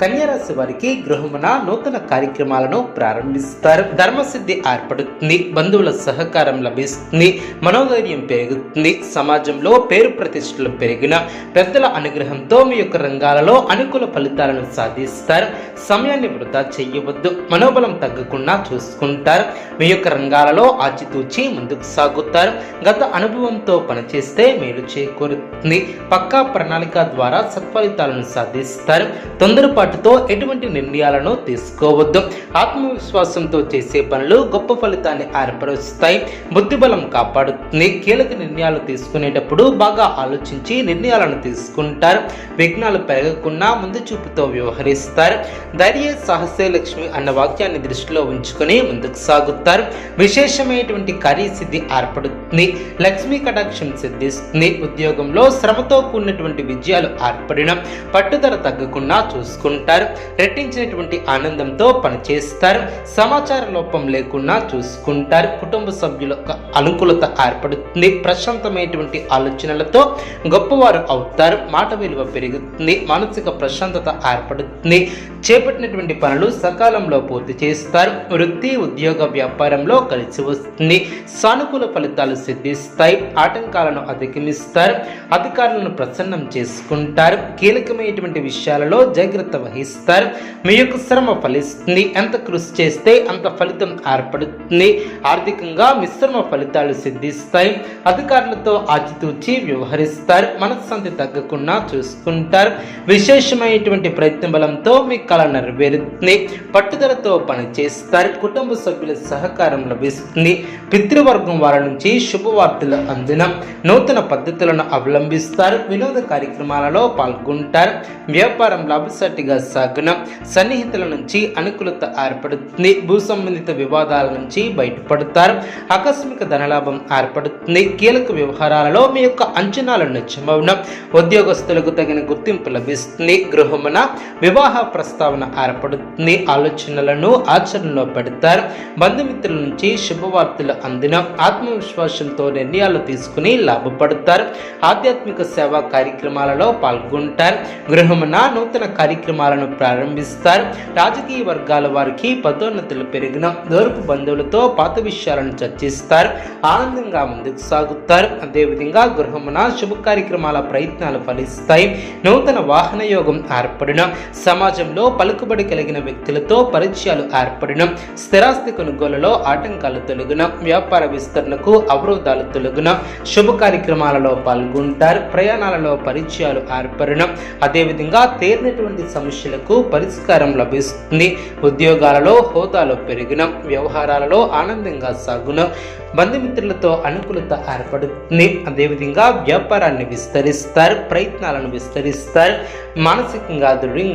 కన్యారాశి వారికి గృహమున నూతన కార్యక్రమాలను ప్రారంభిస్తారు. ధర్మసిద్ధి ఏర్పడుతుంది బంధువుల సహకారం లభిస్తుంది మనోధైర్యం పెరుగుతుంది సమాజంలో పేరు ప్రతిష్టలు పెరిగిన పెద్దల అనుగ్రహంతో మీ యొక్క రంగాలలో అనుకూల ఫలితాలను సాధిస్తారు. సమయాన్ని వృధా చేయవద్దు మనోబలం తగ్గకుండా చూసుకుంటారు. మీ యొక్క రంగాలలో ఆచితూచి ముందుకు సాగుతారు. గత అనుభవంతో పనిచేస్తే మేలు చేకూరుతుంది. పక్కా ప్రణాళిక ద్వారా సత్ఫలితాలను సాధిస్తారు. తొందరపాటు తొందరపాటుతో ఎటువంటి నిర్ణయాలను తీసుకోవద్దు. ఆత్మవిశ్వాసంతో చేసే పనులు గొప్ప ఫలితాన్ని ఏర్పరుస్తాయి. బుద్ధిబలం కాపాడుతుంది. కీలక నిర్ణయాలు తీసుకునేటప్పుడు బాగా ఆలోచించి నిర్ణయాలను తీసుకుంటారు. విఘ్నాలు పెరగకుండా ముందు చూపుతో వ్యవహరిస్తారు. ధైర్య సాహసే లక్ష్మి అన్న వాక్యాన్ని దృష్టిలో ఉంచుకొని ముందుకు సాగుతారు. విశేషమైనటువంటి కార్యసిద్ధి ఏర్పడుతుంది. లక్ష్మీ కటాక్షం సిద్ధిస్తుంది. ఉద్యోగంలో శ్రమతో కూడినటువంటి విజయాలు ఏర్పడిన పట్టుదల తగ్గకుండా చూసుకుంటారు. రెట్టించినటువంటి ఆనందంతో పనిచేస్తారు. సమాచార లోపం లేకుండా చూసుకుంటారు. కుటుంబ సభ్యుల అనుకూలత ఏర్పడుతుంది. ప్రశాంతమైనటువంటి ఆలోచనలతో గొప్పవారు అవుతారు. మాట విలువ పెరుగుతుంది. మానసిక ప్రశాంతత ఏర్పడుతుంది. చేపట్టినటువంటి పనులు సకాలంలో పూర్తి చేస్తారు. వృత్తి ఉద్యోగ వ్యాపారంలో కలిసి వస్తుంది. సానుకూల ఫలితాలు సిద్ధిస్తాయి. ఆటంకాలను అధిగమిస్తారు. అధికారులను ప్రసన్నం చేసుకుంటారు. కీలకమైనటువంటి విషయాలలో జాగ్రత్త వహిస్తారు. మీ యొక్క శ్రమ ఫలిస్తుంది. ఎంత కృషి చేస్తే అంత ఫలితం ఏర్పడుతుంది. ఆర్థికంగా మిశ్రమ ఫలితాలు సిద్ధిస్తాయి. అధికారులతో ఆచితూచి వ్యవహరిస్తారు. మనశ్శాంతి తగ్గకుండా చూసుకుంటారు. విశేషమైనటువంటి ప్రయత్న బలంతో మీ కళ నెరవేరుతుంది పట్టుదలతో పనిచేస్తారు. కుటుంబ సభ్యుల సహకారం లభిస్తుంది. పితృవర్గం వారి నుంచి శుభవార్తలు అందిన నూతన పద్ధతులను అవలంబిస్తారు. వినోద కార్యక్రమాలలో పాల్గొంటారు. వ్యాపారం లాభసాటిగా సాగున సన్నిహితుల నుంచి అనుకూలత ఏర్పడుతుంది. భూ సంబంధిత వివాదాల నుంచి బయటపడతారు. ఆకస్మిక ధనలాభం ఏర్పడుతుంది. కీలక వ్యవహారాలలో మీ యొక్క అంచనాలను నిజమవున ఉద్యోగస్తులకు తగిన గుర్తింపు లభిస్తుంది. గృహమున వివాహ ప్రస్తావన ఏర్పడుతుంది. ఆలోచనలను ఆచరణలో పెడతారు. బంధుమిత్రుల నుంచి శుభవార్తలు అందిన ఆత్మవిశ్వాసంతో నిర్ణయాలు తీసుకుని లాభపడతారు. ఆధ్యాత్మిక సేవా కార్యక్రమాలలో పాల్గొంటారు. గృహమున నూతన కార్యక్రమాలను ప్రారంభిస్తారు. రాజకీయ వర్గాల వారికి పదోన్నతులు పెరిగిన దూరపు బంధువులతో పాత విషయాలను చర్చిస్తారు. ఆనందంగా ముందుకు సాగుతారు. అదేవిధంగా గృహమున శుభ కార్యక్రమాల ప్రయత్నాలు ఫలిస్తాయి. నూతన వాహన యోగం ఏర్పడిన సమాజంలో పలుకుబడి కలిగిన వ్యక్తులతో పరిచయాలు ఏర్పడిన స్థిరాస్తి కొనుగోలులో ఆటంకాలు తొలగిన వ్యాపార విస్తరణకు అవరోధాలు తొలగిన శుభ కార్యక్రమాలలో పాల్గొంటారు ప్రయాణాలలో పరిచయాలు ఏర్పడిన. అదేవిధంగా తేరినటువంటి సమస్యలకు పరిష్కారం లభిస్తుంది. ఉద్యోగాలలో హోదాలో పెరిగిన వ్యవహారాలలో ఆనందంగా సాగున బంధుమిత్రులతో అనుకూలత ఏర్పడుతుంది. అదేవిధంగా వ్యాపారాన్ని విస్తరిస్తారు ప్రయత్నాలను విస్తరిస్తారు మానసికంగా దృఢంగా